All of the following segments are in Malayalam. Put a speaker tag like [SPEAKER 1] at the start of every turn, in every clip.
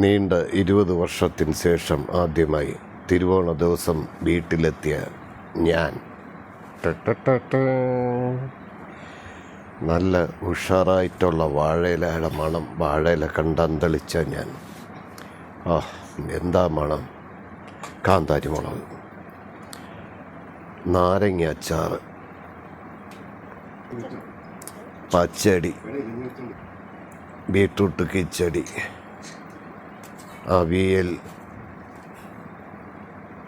[SPEAKER 1] നീണ്ട ഇരുപത് വർഷത്തിന് ശേഷം ആദ്യമായി തിരുവോണ ദിവസം വീട്ടിലെത്തിയ ഞാൻ. നല്ല ഉഷാറായിട്ടുള്ള വാഴയിലയുടെ മണം വാഴയില കണ്ടന്തളിച്ച ഞാൻ. ആ എന്താ മണം? കാന്താരി മുളക്. നാരങ്ങ അച്ചാറ്. പച്ചടി. ബീട്രൂട്ട് കിച്ചടി. അവിയൽ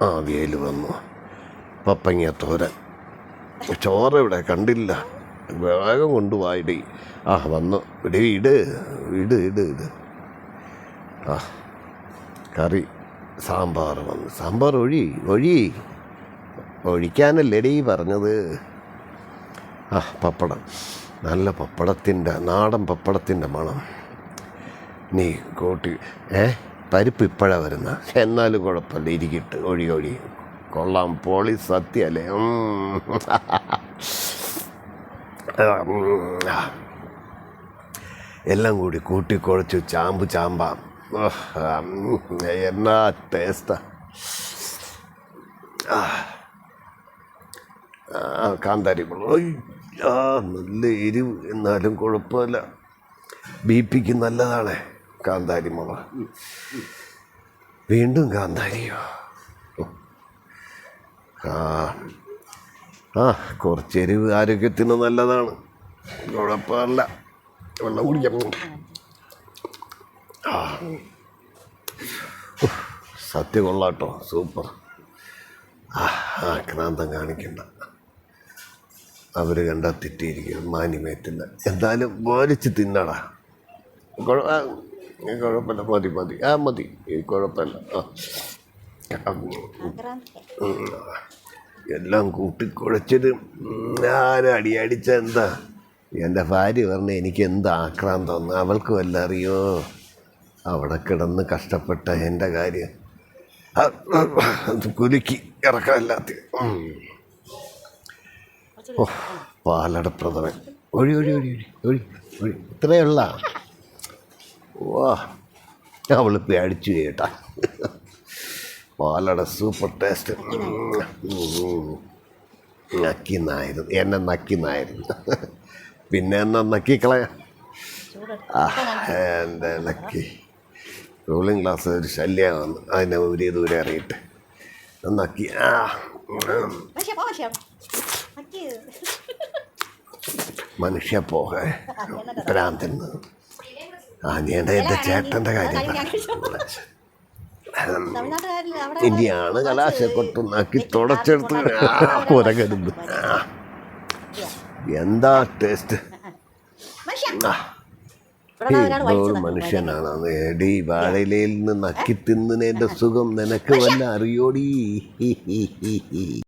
[SPEAKER 1] അവിയൽ വന്നു. പപ്പങ്ങിയ തോരൻ ചോറ് ഇവിടെ കണ്ടില്ല. വേഗം കൊണ്ടുപോയിടി ആ വന്നു. ഇടി ഇട്. ഇട് ഇട് ഇട്. ആ കറി. സാമ്പാർ വന്നു. സാമ്പാർ ഒഴി ഒഴി. ഒഴിക്കാനല്ലേടി പറഞ്ഞത്. ആ പപ്പടം. നല്ല പപ്പടത്തിന്റെ നാടൻ പപ്പടത്തിന്റെ മണം. നീ കൂട്ടി ഏ? പരിപ്പ് ഇപ്പോഴാണ് വരുന്ന എന്നാലും കുഴപ്പമില്ല ഇരിക്കിട്ട്. ഒഴി ഒഴി. കൊള്ളാം പോളി സത്യല്ലേ. എല്ലാം കൂടി കൂട്ടി കുഴച്ച് ചാമ്പ് ചാമ്പാം. എന്നാ ടേസ്റ്റാ. കാന്താരി നല്ല എരിവ്. എന്നാലും കുഴപ്പമില്ല. ബി പിക്ക് നല്ലതാണ്. കാന്താരി മുളക് വീണ്ടും കാന്താരിയോ. ആ ആ കുറച്ച് എരിവ് ആരോഗ്യത്തിന് നല്ലതാണ്. കുഴപ്പമില്ല. വെള്ളം കുടിക്കാം. ആ. സത്യ കൊള്ളാട്ടോ. സൂപ്പർ. ആ ആ ക്രാന്തം കാണിക്കണ്ട. അവർ കണ്ടാൽ തെറ്റിയിരിക്കും. മാന്യമേത്തില്ല എന്തായാലും വലിച്ച് തിന്നടാ. കുഴപ്പമില്ല. മതി മതി. ആ മതി. കുഴപ്പമില്ല. ആ. എല്ലാം കൂട്ടിക്കുഴച്ചത് ഞാൻ അടിയടിച്ച എന്താ? എന്റെ ഭാര്യ പറഞ്ഞ എനിക്ക് എന്ത് ആക്രാന്തം അവൾക്ക് വല്ല അറിയോ? അവിടെ കിടന്ന് കഷ്ടപ്പെട്ട എന്റെ കാര്യം. അത് കുലുക്കി ഇറക്കാനില്ലാത്ത ഓ പാലടപ്രഥമൻ. ഒഴി ഒഴി ഒഴി ഒഴി ഒഴി ഒഴി. ഇത്രയുള്ള വാ അവൾ പേടിച്ചു കേട്ടാ. പാലട സൂപ്പർ ടേസ്റ്റ് നക്കിന്നായിരുന്നു എന്നെ നക്കിന്നായിരുന്നു പിന്നെ എന്നാ നക്കിക്കളയാ എന്റെ നക്കി. റൂളിംഗ് ക്ലാസ് ഒരു ശല്യമാണ് അതിനെ ഒരു ദൂരെ അറിയിട്ട്. നക്കി ആ.
[SPEAKER 2] മനുഷ്യ
[SPEAKER 1] പോക ഭ്രാന്തൻ ആ ഞാൻ എന്റെ ചേട്ടന്റെ കാര്യം ഇനിയാണ് കലാശക്കൊട്ടുണ്ടാക്കി തുടച്ചെടുത്ത് ഉരകരുമ്പ് എന്താ ടേസ്റ്റ്
[SPEAKER 2] വലിച്ചതാ
[SPEAKER 1] മനുഷ്യനാണ്. എടി വാഴയിലയിൽ നിന്ന് നക്കി തിന്നതിന്റെ സുഖം നിനക്ക് വല്ല അറിയോടി?